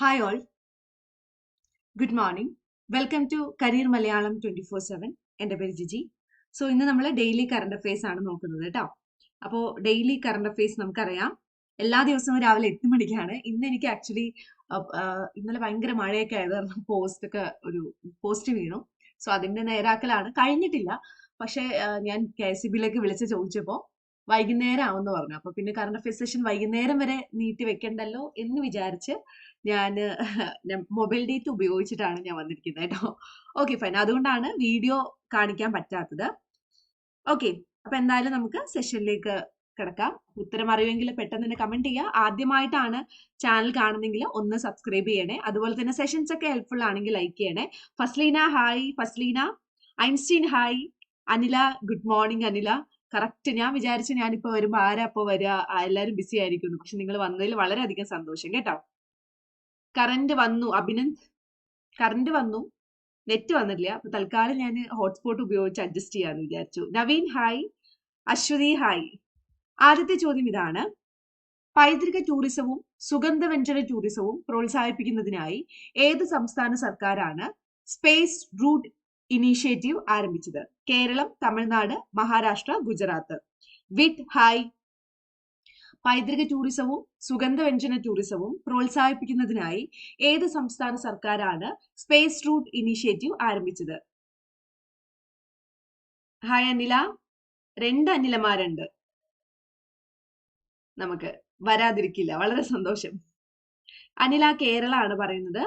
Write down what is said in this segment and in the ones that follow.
Hi all good morning welcome to career Malayalam twenty four seven എന്റെ പേര് Jiji. So ഇന്ന് നമ്മൾ ഡെയിലി കറണ്ട് അഫയേഴ്സ് ആണ് നോക്കുന്നത് കേട്ടോ. അപ്പോൾ ഡെയിലി കറണ്ട് അഫയേഴ്സ് നമുക്കറിയാം. എല്ലാ ദിവസവും രാവിലെ എട്ട് മണിക്കാണ്. ഇന്ന് എനിക്ക് ആക്ച്വലി ഇന്നലെ ഭയങ്കര മഴയൊക്കെ ആയത് കാരണം പോസ്റ്റ് ഒക്കെ ഒരു പോസ്റ്റ് വീണു. സോ അതിന്റെ നേരാക്കലാണ്. കഴിഞ്ഞിട്ടില്ല. പക്ഷേ ഞാൻ കെ എസ് ബിയിലേക്ക് വിളിച്ച് ചോദിച്ചപ്പോൾ വൈകുന്നേരം ആവുമെന്ന് പറഞ്ഞു. അപ്പൊ പിന്നെ കറണ്ട് അഫയർ സെഷൻ വൈകുന്നേരം വരെ നീട്ടി വെക്കണ്ടല്ലോ എന്ന് വിചാരിച്ച് ഞാൻ മൊബൈൽ ഡേറ്റ് ഉപയോഗിച്ചിട്ടാണ് ഞാൻ വന്നിരിക്കുന്നത് കേട്ടോ. ഓക്കെ ഫൈൻ അതുകൊണ്ടാണ് വീഡിയോ കാണിക്കാൻ പറ്റാത്തത്. ഓക്കെ അപ്പൊ എന്തായാലും നമുക്ക് സെഷനിലേക്ക് കിടക്കാം. ഉത്തരം അറിയുമെങ്കിൽ പെട്ടെന്ന് തന്നെ കമന്റ് ചെയ്യുക ആദ്യമായിട്ടാണ് ചാനൽ കാണുന്നെങ്കിൽ ഒന്ന് സബ്സ്ക്രൈബ് ചെയ്യണേ. അതുപോലെ തന്നെ സെഷൻസ് ഒക്കെ ഹെൽപ്ഫുൾ ആണെങ്കിൽ ലൈക്ക് ചെയ്യണേ. Fasleena hi Fasleena. Einstein hi Anila good morning Anila. Correct ഞാൻ വിചാരിച്ചു ഞാനിപ്പോ വരുമ്പോ ആരാ അപ്പോ വരിക എല്ലാരും ബിസി ആയിരിക്കുന്നു. പക്ഷെ നിങ്ങൾ വന്നതിൽ വളരെയധികം സന്തോഷം കേട്ടോ. കറന്റ് വന്നു. അഭിനന്ദ് കറന്റ് വന്നു. നെറ്റ് വന്നിട്ടില്ല. അപ്പൊ തൽക്കാലം ഞാൻ ഹോട്ട്സ്പോട്ട് ഉപയോഗിച്ച് അഡ്ജസ്റ്റ് ചെയ്യാന്ന് വിചാരിച്ചു. നവീൻ ഹായ് അശ്വതി ഹായ് ആദ്യത്തെ ചോദ്യം ഇതാണ്. പൈതൃക ടൂറിസവും സുഗന്ധവ്യഞ്ജന ടൂറിസവും പ്രോത്സാഹിപ്പിക്കുന്നതിനായി ഏത് സംസ്ഥാന സർക്കാരാണ് സ്പേസ് റൂട്ട് ഇനീഷ്യേറ്റീവ് ആരംഭിച്ചത്? കേരളം തമിഴ്നാട് മഹാരാഷ്ട്ര ഗുജറാത്ത്. വിത്ത് ഹായ് പൈതൃക ടൂറിസവും സുഗന്ധവ്യഞ്ജന ടൂറിസവും പ്രോത്സാഹിപ്പിക്കുന്നതിനായി ഏത് സംസ്ഥാന സർക്കാരാണ് സ്പേസ് റൂട്ട് ഇനീഷ്യേറ്റീവ് ആരംഭിച്ചത്? ഹായ് അനില. രണ്ട് അനിലമാരുണ്ട്. നമുക്ക് വരാതിരിക്കില്ല. വളരെ സന്തോഷം. അനില കേരള ആണ് പറയുന്നത്.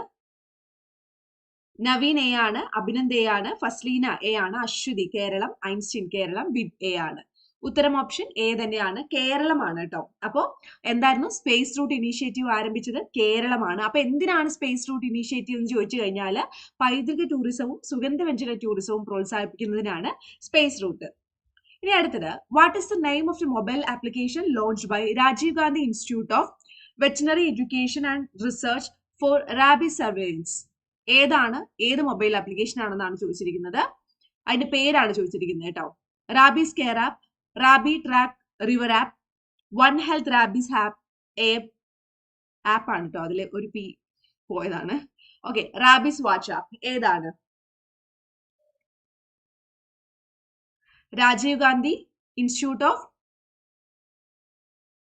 നവീൻ എ ആണ് അഭിനന്ദ് എ ആണ് ഫസ്ലീന എ ആണ് അശ്വതി കേരളം ഐൻസ്റ്റീൻ കേരളം ബിഡ് എ ആണ്. ഉത്തരം ഓപ്ഷൻ എ തന്നെയാണ്. കേരളമാണ് കേട്ടോ അപ്പോ എന്തായിരുന്നു? സ്പേസ് റൂട്ട് ഇനീഷ്യേറ്റീവ് ആരംഭിച്ചത് കേരളമാണ്. അപ്പൊ എന്തിനാണ് സ്പേസ് റൂട്ട് ഇനീഷ്യേറ്റീവ് എന്ന് ചോദിച്ചു കഴിഞ്ഞാൽ പൈതൃക ടൂറിസവും സുഗന്ധവ്യഞ്ജന ടൂറിസവും പ്രോത്സാഹിപ്പിക്കുന്നതിനാണ് സ്പേസ് റൂട്ട് ഇനി അടുത്തത്. What is the name of the mobile application launch by Rajiv Gandhi institute of veterinary education and research for rabies surveillance ഏതാണ്? ഏത് മൊബൈൽ ആപ്ലിക്കേഷൻ ആണെന്നാണ് ചോദിച്ചിരിക്കുന്നത്? അതിന്റെ പേരാണ് ചോദിച്ചിരിക്കുന്നത് കേട്ടോ rabies care app rabies track river app one health rabies app app ആപ്പാണ് കേട്ടോ അതിൽ ഒരു പി പോയതാണ്. ഓക്കെ റാബീസ് വാച്ച് ആപ്പ് ഏതാണ്? Rajiv Gandhi institute of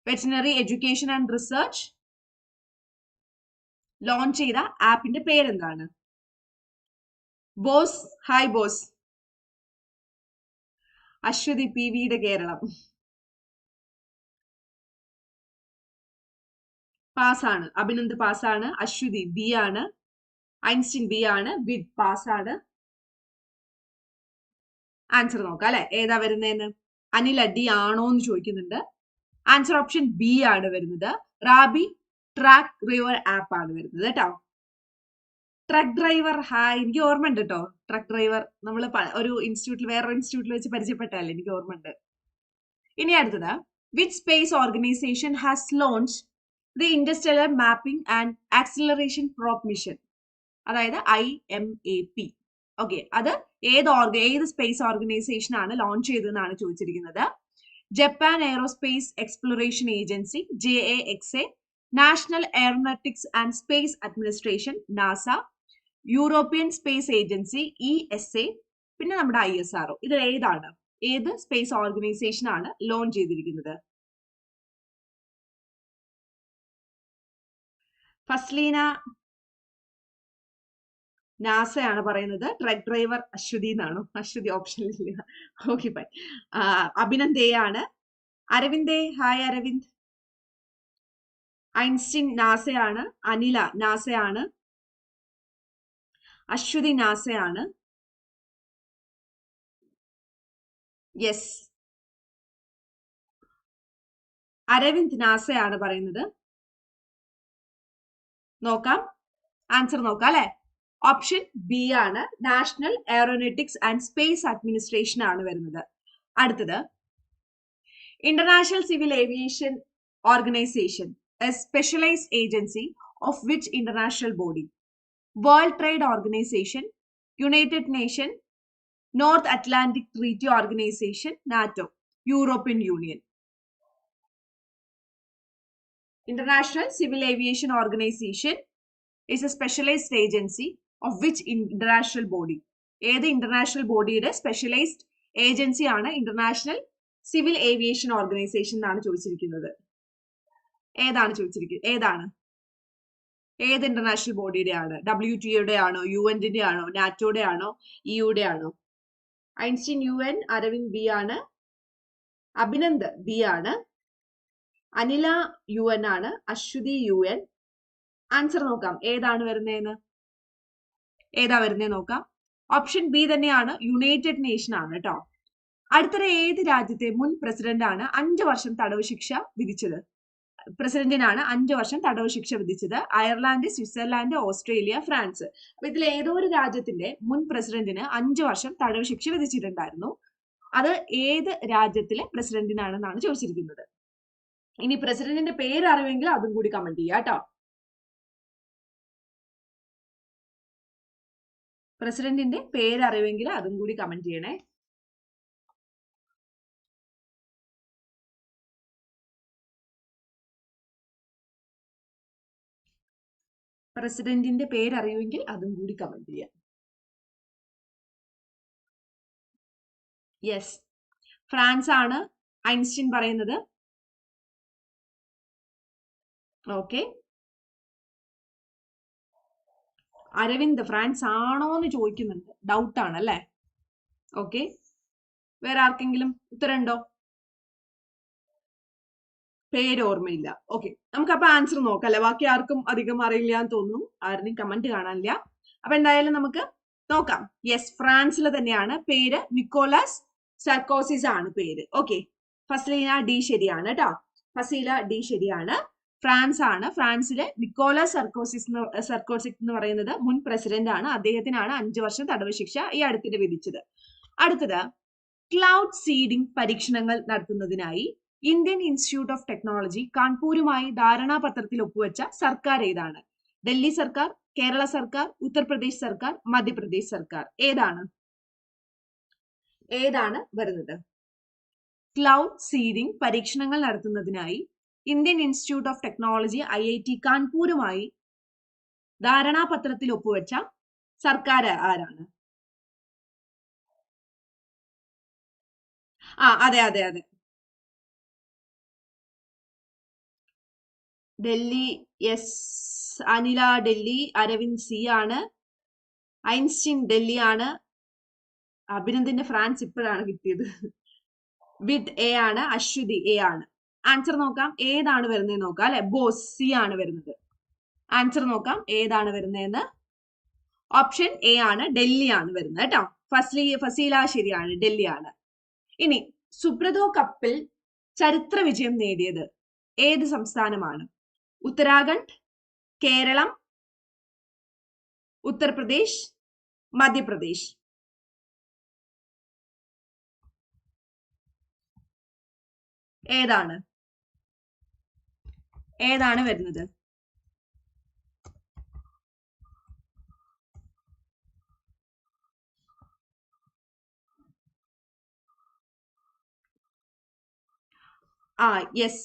veterinary education and research launch ചെയ്ത ആപ്പിന്റെ പേരെന്താണ്? Boss hi Boss Aswathi P വിയുടെ കേരളം. പാസ്സാണ്. അഭിനന്ദ് പാസ്സാണ്. അശ്വതി ബി ആണ്. ഐൻസ്റ്റീൻ ബി ആണ്. വിഡ് പാസ്സാണ്. ആൻസർ നോക്കാം അല്ലെ? ഏതാ വരുന്നതെന്ന്? അനിൽ അഡി ആണോ എന്ന് ചോദിക്കുന്നുണ്ട്. ആൻസർ ഓപ്ഷൻ ബി ആണ് വരുന്നത്. റാബി ട്രാക്ക് ഡ്രൈവർ ആപ്പ് ആണ് വരുന്നത് കേട്ടോ. Truck driver hi. എനിക്ക് ഓർമ്മ ഉണ്ട് കേട്ടോ. ട്രക്ക് ഡ്രൈവർ നമ്മൾ ഒരു ഇൻസ്റ്റിറ്റ്യൂട്ടിൽ വേറൊരു ഇൻസ്റ്റിറ്റ്യൂട്ടിൽ വെച്ച് പരിചയപ്പെട്ടല്ലേ എനിക്ക് ഓർമ്മ ഉണ്ട് ഇനി അടുത്തത്. Which space organisation has launch the industrial mapping and acceleration prop mission അതായത് I M A P okay അത് ഏത് ഓർഗ ഏത് സ്പേസ് ഓർഗനൈസേഷൻ ആണ് ലോഞ്ച് ചെയ്തതെന്നാണ് ചോദിച്ചിരിക്കുന്നത്. Japan aerospace exploration agency J A X A national aeronautics and space administration NASA European space agency E S A പിന്നെ നമ്മുടെ I S R ഇത് ഏതാണ്? ഏത് സ്പേസ് ഓർഗനൈസേഷൻ ആണ് ലോഞ്ച് ചെയ്തിരിക്കുന്നത്? ഫസ്ലീന നാസയാണ് പറയുന്നത്. ട്രക്ക് ഡ്രൈവർ അശ്വതി എന്നാണോ? അശ്വതി ഇല്ല. ഓക്കെ ബൈ അഭിനന്ദയാണ് അരവിന്ദേ ഹായ് അരവിന്ദ്. ഐൻസ്റ്റീൻ നാസയാണ്. അനില നാസയാണ്. അശ്വതി നാസയാണ്. യെസ് അരവിന്ദ് നാസയാണ് പറയുന്നത്. നോക്കാം. ആൻസർ നോക്കാം അല്ലെ? ഓപ്ഷൻ ബി ആണ്. National aeronautics and space administration ആണ് വരുന്നത്. അടുത്തത്. International civil aviation organisation a specialised agency of which international body world trade organisation united nation north Atlantic treaty organisation NATO European union international civil aviation organisation is a specialised agency of which international body ഏത് international ബോഡിയുടെ specialised agency ആണ് international civil aviation organisation എന്നാണ് ചോദിച്ചിരിക്കുന്നത്. ഏതാണ് ചോദിച്ചിരിക്കുന്നത്? ഏതാണ്? ഏത് international ബോഡിയുടെ ആണ് ഡബ്ല്യു ടി ഒയുടെ ആണോ യു എന്റെ ആണോ നാറ്റോയുടെ ആണോ ഇയുടെ ആണോ Einstein U N Aravind B ആണ്. അഭിനന്ദ് ബി ആണ്. അനില യു എൻ ആണ്. അശ്വതി യു എൻ ആൻസർ നോക്കാം. ഏതാണ് വരുന്നതെന്ന് ഏതാ വരുന്നത് നോക്കാം. ഓപ്ഷൻ ബി തന്നെയാണ്. യുണൈറ്റഡ് നേഷൻ ആണ് കേട്ടോ അടുത്തിടെ ഏത് രാജ്യത്തെ മുൻ പ്രസിഡന്റ് ആണ് അഞ്ചു വർഷം തടവ് ശിക്ഷ വിധിച്ചത്? പ്രസിഡന്റിനാണ് അഞ്ചു വർഷം തടവ് ശിക്ഷ വിധിച്ചത്. Ireland Switzerland Australia France. അപ്പൊ ഇതിൽ ഏതോ ഒരു രാജ്യത്തിന്റെ മുൻ പ്രസിഡന്റിന് അഞ്ചു വർഷം തടവ് ശിക്ഷ വിധിച്ചിട്ടുണ്ടായിരുന്നു. അത് ഏത് രാജ്യത്തിലെ പ്രസിഡന്റിനാണെന്നാണ് ചോദിച്ചിരിക്കുന്നത്. ഇനി പ്രസിഡന്റിന്റെ പേര് അറിവെങ്കിൽ അതും കൂടി കമന്റ് ചെയ്യാം കേട്ടോ. പ്രസിഡന്റിന്റെ പേര് അറിവെങ്കിൽ അതും കൂടി കമന്റ് ചെയ്യണേ. പ്രസിഡന്റിന്റെ പേരറിയുമെങ്കിൽ അതും കൂടി കമന്റ് ചെയ്യാം. യെസ് ഫ്രാൻസ് ആണ് ഐൻസ്റ്റീൻ പറയുന്നത്. ഓക്കെ അരവിന്ദ് ഫ്രാൻസ് ആണോ എന്ന് ചോദിക്കുന്നുണ്ട് ഡൗട്ടാണ് അല്ലേ? ഓക്കെ വേറെ ആർക്കെങ്കിലും ഉത്തരമുണ്ടോ? പേര് ഓർമ്മയില്ല. ഓക്കെ നമുക്ക് അപ്പൊ ആൻസർ നോക്കാം അല്ലെ ബാക്കി ആർക്കും അധികം അറിയില്ല എന്ന് തോന്നുന്നു. ആരുടെയും കമന്റ് കാണാനില്ല. അപ്പൊ എന്തായാലും നമുക്ക് നോക്കാം. യെസ് ഫ്രാൻസിലെ തന്നെയാണ് പേര്. നിക്കോളാസ് സർക്കോസിസ് ആണ് പേര്. ഓക്കെ ഫസീല ഡി ശരിയാണ് കേട്ടോ ഫസീല ഡി ശരിയാണ്. ഫ്രാൻസ് ആണ്. ഫ്രാൻസിലെ നിക്കോളാസ് സർക്കോസിസ് സർക്കോസിക് എന്ന് പറയുന്നത് മുൻ പ്രസിഡന്റ് ആണ്. അദ്ദേഹത്തിനാണ് അഞ്ചു വർഷം തടവ് ശിക്ഷ ഈ അടുത്തിടെ വിധിച്ചത്. അടുത്തത് ക്ലൗഡ് സീഡിംഗ് പരീക്ഷണങ്ങൾ നടത്തുന്നതിനായി ഇന്ത്യൻ ഇൻസ്റ്റിറ്റ്യൂട്ട് ഓഫ് ടെക്നോളജി കാൺപൂരുമായി ധാരണാപത്രത്തിൽ ഒപ്പുവെച്ച സർക്കാർ ഏതാണ്? ഡൽഹി സർക്കാർ കേരള സർക്കാർ ഉത്തർപ്രദേശ് സർക്കാർ മധ്യപ്രദേശ് സർക്കാർ. ഏതാണ്? ഏതാണ് വരുന്നത്? ക്ലൗഡ് സീഡിംഗ് പരീക്ഷണങ്ങൾ നടത്തുന്നതിനായി Indian institute of technology I I T കാൺപൂരുമായി ധാരണാപത്രത്തിൽ ഒപ്പുവെച്ച സർക്കാർ ആരാണ്? ആ അതെ അതെ അതെ. ഡൽഹി എസ് അനില ഡൽഹി അരവിന്ദ് സി ആണ്. ഐൻസ്റ്റീൻ ഡൽഹി ആണ്. അഭിനന്ദിന്റെ ഫ്രാൻസ് ഇപ്പോഴാണ് കിട്ടിയത്. വിത്ത് എ ആണ് അശ്വതി എ ആണ്. ആൻസർ നോക്കാം. ഏതാണ് വരുന്നത് നോക്കാം അല്ലെ? ബോസ് സി ആണ് വരുന്നത്. ആൻസർ നോക്കാം. ഏതാണ് വരുന്നതെന്ന്? ഓപ്ഷൻ എ ആണ് ഡൽഹി ആണ് വരുന്നത് കേട്ടോ. ഫസ്ലി ഫസീല ശരിയാണ് ഡൽഹി ആണ്. ഇനി സുബ്രതോ കപ്പിൽ ചരിത്ര വിജയം നേടിയത് ഏത് സംസ്ഥാനമാണ്? ഉത്തരാഖണ്ഡ് കേരളം ഉത്തർപ്രദേശ് മധ്യപ്രദേശ്. ഏതാണ്? ഏതാണ് വരുന്നത്? ആ യെസ്.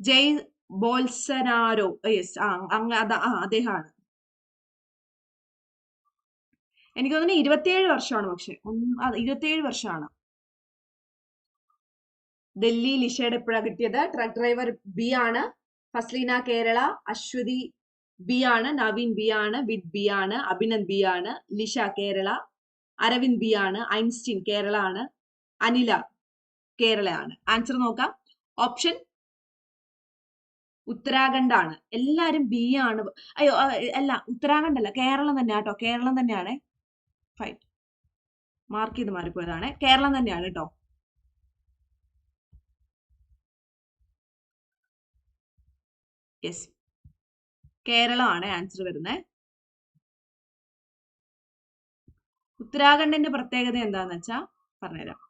ജയ് ബോൾസനാരോ യെസ് ആ അങ്ങ് ആ അദ്ദേഹമാണ്. എനിക്ക് തോന്നുന്നു ഇരുപത്തിയേഴ് വർഷമാണ് പക്ഷെ. ഇരുപത്തിയേഴ് വർഷമാണ്. ഡൽഹി ലിഷയുടെ എപ്പോഴാണ് കിട്ടിയത്? ട്രക്ക് ഡ്രൈവർ ബി ആണ്. ഫസ്ലീന കേരള അശ്വതി ബി ആണ് നവീൻ ബി ആണ് വിഡ് ബി ആണ് അഭിനന്ദ് ബി ആണ് ലിഷ കേരള അരവിന്ദ് ബി ആണ് ഐൻസ്റ്റീൻ കേരള ആണ് അനില ആണ് ആൻസർ നോക്കാം. ഓപ്ഷൻ ഉത്തരാഖണ്ഡ് ആണ് എല്ലാരും ബി ആണ്. അയ്യോ അല്ല ഉത്തരാഖണ്ഡ് അല്ല കേരളം തന്നെ കേട്ടോ കേരളം തന്നെയാണ്. ഫൈൻ മാർക്ക് ചെയ്ത് മാറിപ്പോയതാണ്. കേരളം തന്നെയാണ് കേട്ടോ. യെസ് കേരളമാണ് ആൻസർ വരുന്നത് ഉത്തരാഖണ്ഡിന്റെ പ്രത്യേകത എന്താന്ന് വെച്ചാ പറഞ്ഞുതരാം.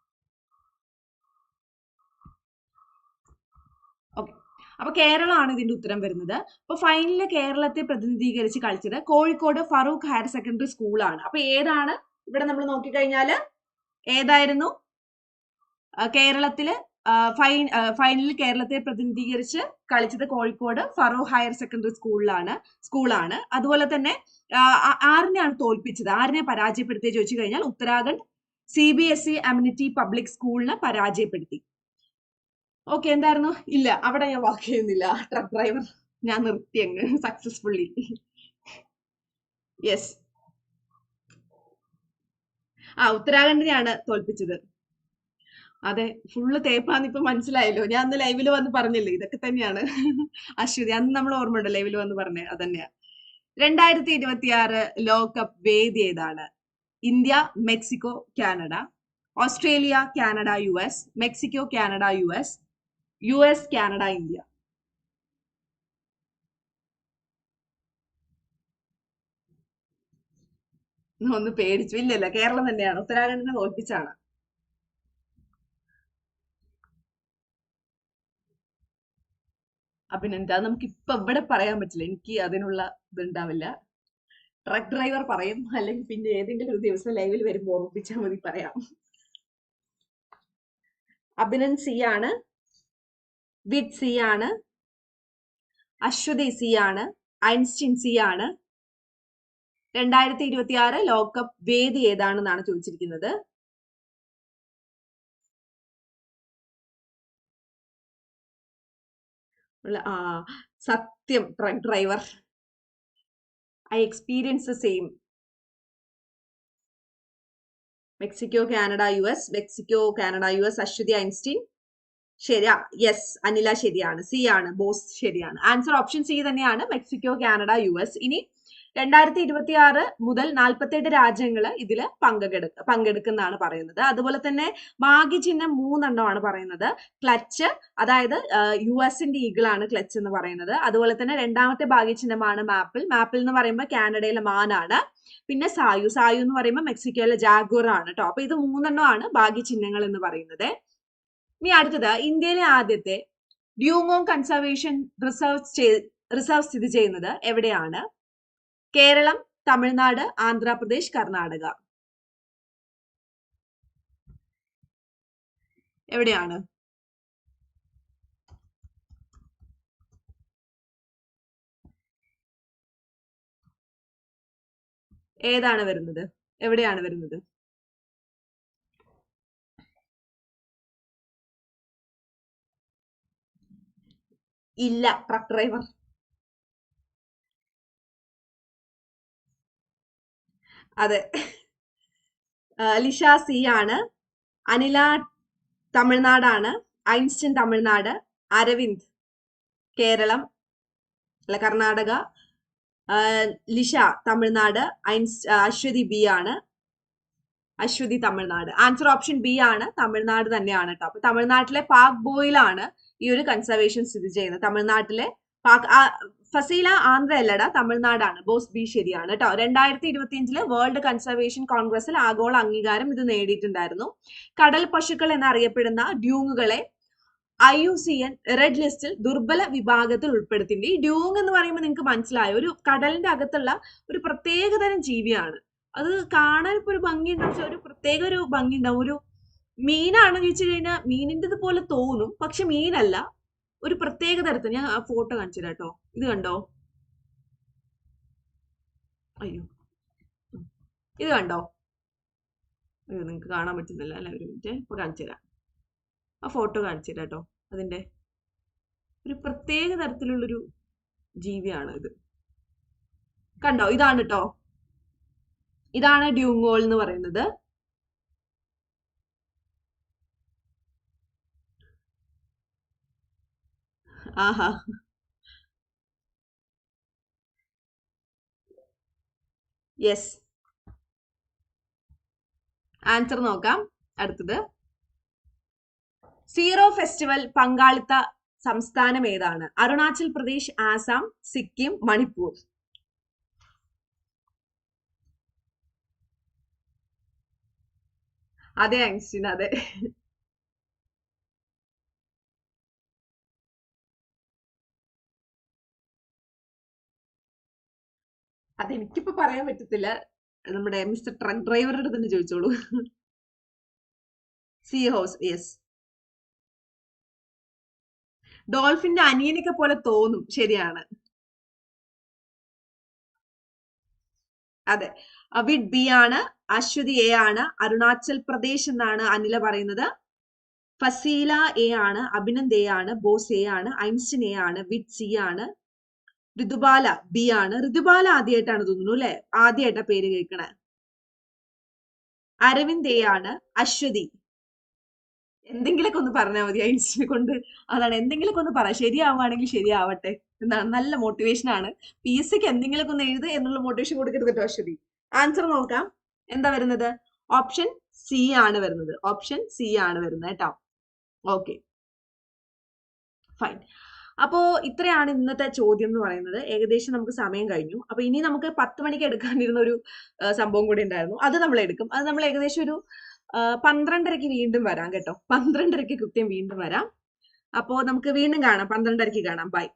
ഓക്കെ അപ്പൊ കേരളമാണ് ഇതിന്റെ ഉത്തരം വരുന്നത്. അപ്പൊ ഫൈനലിൽ കേരളത്തെ പ്രതിനിധീകരിച്ച് കളിച്ചത് കോഴിക്കോട് ഫറൂഖ് ഹയർ സെക്കൻഡറി സ്കൂളാണ് അപ്പൊ ഏതാണ്? ഇവിടെ നമ്മൾ നോക്കിക്കഴിഞ്ഞാൽ ഏതായിരുന്നു? കേരളത്തിൽ ഫൈൻ ഫൈനലിൽ കേരളത്തെ പ്രതിനിധീകരിച്ച് കളിച്ചത് കോഴിക്കോട് ഫറോ ഹയർ സെക്കൻഡറി സ്കൂളിലാണ് സ്കൂളാണ് അതുപോലെ തന്നെ ആറിനെയാണ് തോൽപ്പിച്ചത്? ആരിനെ പരാജയപ്പെടുത്തിയത് ചോദിച്ചു കഴിഞ്ഞാൽ Uttarakhand C B S E immunity public സ്കൂളിനെ പരാജയപ്പെടുത്തി. ഓക്കെ എന്തായിരുന്നു? ഇല്ല അവിടെ ഞാൻ വാക്ക് ചെയ്യുന്നില്ല. ട്രക്ക് ഡ്രൈവർ ഞാൻ നിർത്തി അങ്ങ്. സക്സസ്ഫുള്ളി യെസ് ആ ഉത്തരാഖണ്ഡിനെയാണ് തോൽപ്പിച്ചത്. അതെ ഫുള്ള് തേപ്പാന്ന് ഇപ്പൊ മനസ്സിലായല്ലോ. ഞാൻ അന്ന് ലൈവിൽ വന്ന് പറഞ്ഞില്ലേ ഇതൊക്കെ തന്നെയാണ്. അശ്വതി അന്ന് നമ്മൾ ഓർമ്മയുണ്ട് ലൈവിൽ വന്ന് പറഞ്ഞേ? അതന്നെയാ. രണ്ടായിരത്തി ഇരുപത്തി ആറ് ലോകകപ്പ് വേദി ഏതാണ്? India Mexico Canada. Australia Canada U S. Mexico Canada U S. U S Canada India ഒന്ന് പേടിച്ചു ഇല്ലല്ല കേരളം തന്നെയാണ്. ഉത്തരാഖണ്ഡിനെ തോൽപ്പിച്ചാണ്. അഭിനന്ദ നമുക്ക് ഇപ്പൊ ഇവിടെ പറയാൻ പറ്റില്ല. എനിക്ക് അതിനുള്ള ഇതുണ്ടാവില്ല. ട്രക്ക് ഡ്രൈവർ പറയും. അല്ലെങ്കിൽ പിന്നെ ഏതെങ്കിലും ഒരു ദിവസം ലൈവിൽ വരുമ്പോൾ ഓർമ്മിപ്പിച്ചാൽ മതി പറയാം. അഭിനന്ദ് സി ആണ് വിഡ് സി ആണ്. അശ്വതി സി ആണ്. ഐൻസ്റ്റീൻ സി ആണ്. രണ്ടായിരത്തി ഇരുപത്തി ആറ് ലോകകപ്പ് വേദി ഏതാണെന്നാണ് ചോദിച്ചിരിക്കുന്നത്? ആ സത്യം truck driver I experience same Mexico Canada U S. Mexico Canada U S. Aswathi Einstein ശരിയാ. യെസ് അനില ശരിയാണ്. സി ആണ്. ബോസ് ശരിയാണ്. ആൻസർ ഓപ്ഷൻ സി തന്നെയാണ്. മെക്സിക്കോ കാനഡ യു എസ് ഇനി രണ്ടായിരത്തി ഇരുപത്തി ആറ് മുതൽ നാൽപ്പത്തെട്ട് രാജ്യങ്ങൾ ഇതിൽ പങ്കെടുക്ക പങ്കെടുക്കുന്നതാണ് പറയുന്നത്. അതുപോലെ തന്നെ ഭാഗ്യചിഹ്നം മൂന്നെണ്ണമാണ് പറയുന്നത്. ക്ലച്ച് അതായത് യു എസിന്റെ ഈഗിളാണ് ക്ലച്ച് എന്ന് പറയുന്നത്. അതുപോലെ തന്നെ രണ്ടാമത്തെ ഭാഗ്യ ചിഹ്നമാണ് മാപ്പിൾ. മാപ്പിൾ എന്ന് പറയുമ്പോൾ കാനഡയിലെ മാനാണ് പിന്നെ സായു. സായു എന്ന് പറയുമ്പോൾ മെക്സിക്കോയിലെ ജാഗോർ ആണ്. കേട്ടോ അപ്പൊ ഇത് മൂന്നെണ്ണമാണ് ഭാഗ്യ ചിഹ്നങ്ങൾ എന്ന് പറയുന്നത്. ഇനി അടുത്തത് ഇന്ത്യയിലെ ആദ്യത്തെ ഡ്യൂങ്ങോങ് കൺസർവേഷൻ റിസർവ് റിസർവ് സ്ഥിതി ചെയ്യുന്നത് എവിടെയാണ്? കേരളം തമിഴ്നാട് ആന്ധ്രാപ്രദേശ് കർണാടക. എവിടെയാണ്? ഏതാണ് വരുന്നത്? എവിടെയാണ് വരുന്നത്? ഇല്ല ട്രക്ക് ഡ്രൈവർ അതെ. ലിഷ സി ആണ്. അനില തമിഴ്നാടാണ്. ഐൻസ്റ്റൻ തമിഴ്നാട്. അരവിന്ദ് കേരളം. അല്ല കർണാടക. ലിഷ തമിഴ്നാട്. ഐൻസ് അശ്വതി ബി ആണ്. Aswathi Tamil Nadu. Answer option B ആണ്. തമിഴ്നാട് തന്നെയാണ് കേട്ടോ അപ്പൊ തമിഴ്നാട്ടിലെ പാക് ബോയിലാണ് ഈ ഒരു കൺസർവേഷൻ സ്ഥിതി ചെയ്യുന്നത്. തമിഴ്നാട്ടിലെ ഫസീല ആന്ധ്ര അല്ലട തമിഴ്നാടാണ്. ബോസ് ബി ശരിയാണ് കേട്ടോ രണ്ടായിരത്തി ഇരുപത്തിയഞ്ചിൽ വേൾഡ് കൺസർവേഷൻ കോൺഗ്രസിൽ ആഗോള അംഗീകാരം ഇത് നേടിയിട്ടുണ്ടായിരുന്നു. കടൽ പശുക്കൾ എന്നറിയപ്പെടുന്ന ഡ്യൂങ്ങുകളെ I U C N red ലിസ്റ്റിൽ ദുർബല വിഭാഗത്തിൽ ഉൾപ്പെടുത്തിയിട്ടുണ്ട്. ഈ ഡ്യൂങ് എന്ന് പറയുമ്പോൾ നിങ്ങൾക്ക് മനസ്സിലായ? ഒരു കടലിന്റെ അകത്തുള്ള ഒരു പ്രത്യേകതരം ജീവിയാണ്. അത് കാണാൻ ഇപ്പൊ ഒരു ഭംഗി ഉണ്ടാവും ഒരു പ്രത്യേക ഒരു ഭംഗി ഉണ്ടാവും ഒരു മീനാണെന്ന് ചോദിച്ചു കഴിഞ്ഞാൽ മീനിന്റെത് പോലെ തോന്നും പക്ഷെ മീനല്ല. ഒരു പ്രത്യേക തരത്തിൽ ഞാൻ ആ ഫോട്ടോ കാണിച്ചു കേട്ടോ ഇത് കണ്ടോ? അയ്യോ. ഇത് കണ്ടോ? അയ്യോ നിങ്ങൾക്ക് കാണാൻ പറ്റുന്നില്ല അല്ല? ഒരു മിനിറ്റ്. ഇപ്പൊ കാണിച്ചു തരാം. ആ ഫോട്ടോ കാണിച്ചു തരാം കേട്ടോ അതിന്റെ ഒരു പ്രത്യേക തരത്തിലുള്ളൊരു ജീവിയാണ് ഇത്. കണ്ടോ? ഇതാണ് കേട്ടോ ഇതാണ് ഡ്യൂങ്ങോൾ എന്ന് പറയുന്നത്. ആഹാ. യെസ് ആൻസർ നോക്കാം. അടുത്തത്. സീറോ ഫെസ്റ്റിവൽ പങ്കാളിത്ത സംസ്ഥാനം ഏതാണ്? അരുണാചൽ പ്രദേശ് ആസാം സിക്കിം മണിപ്പൂർ. അതെ ഐൻസ്റ്റീൻ അതെ. അതെനിക്കിപ്പോ പറയാൻ പറ്റത്തില്ല. നമ്മുടെ മിസ്റ്റർ ട്രക്ക് ഡ്രൈവറുടെ തന്നെ ചോദിച്ചോളൂ. സി ഹോസ് യെസ്. ഡോൾഫിന്റെ അനിയനൊക്കെ പോലെ തോന്നും. ശരിയാണ്. അതെ. അവിഡ് ബി ആണ് അശ്വതി എ ആണ് അരുണാചൽ പ്രദേശ് എന്നാണ് അനില പറയുന്നത്. ഫസീല എ ആണ് അഭിനന്ദ് എ ആണ് ബോസ് എ ആണ് ഐൻസ്റ്റൻ എ ആണ് വിഡ് സി ആണ്. ഋതുബാല ബി ആണ്. ഋതുബാല ആദ്യമായിട്ടാണ് തോന്നുന്നു അല്ലെ? ആദ്യമായിട്ടാ പേര് കേൾക്കണേ. അരവിന്ദ് എ ആണ്. അശ്വതി. എന്തെങ്കിലുമൊക്കെ ഒന്ന് പറഞ്ഞാൽ മതി. ഐൻസ്റ്റിനെ കൊണ്ട് അതാണ്. എന്തെങ്കിലുമൊക്കെ ഒന്ന് പറ. ശരിയാവുകയാണെങ്കിൽ ശരിയാവട്ടെ. എന്നാണ് നല്ല മോട്ടിവേഷൻ ആണ്. പി എസ് സിക്ക് എന്തെങ്കിലുമൊക്കെ ഒന്ന് എഴുത് എന്നുള്ള മോട്ടിവേഷൻ കൊടുക്കരുത് കേട്ടോ അശ്വതി. ആൻസർ നോക്കാം. എന്താ വരുന്നത്? ഓപ്ഷൻ സി ആണ് വരുന്നത്. ഓപ്ഷൻ സി ആണ് വരുന്നത് കേട്ടോ. ഓക്കെ ഫൈൻ അപ്പോ ഇത്രയാണ് ഇന്നത്തെ ചോദ്യം എന്ന് പറയുന്നത്. ഏകദേശം നമുക്ക് സമയം കഴിഞ്ഞു. അപ്പോൾ ഇനി നമുക്ക് പത്ത് മണിക്ക് എടുക്കാനിരുന്ന ഒരു സംഭവം കൂടി ഉണ്ടായിരുന്നു. അത് നമ്മൾ എടുക്കും. അത് നമ്മൾ ഏകദേശം ഒരു പന്ത്രണ്ടരയ്ക്ക് വീണ്ടും വരാം കേട്ടോ. പന്ത്രണ്ടരയ്ക്ക് കൃത്യം വീണ്ടും വരാം. അപ്പോ നമുക്ക് വീണ്ടും കാണാം. പന്ത്രണ്ടരയ്ക്ക് കാണാം. ബൈ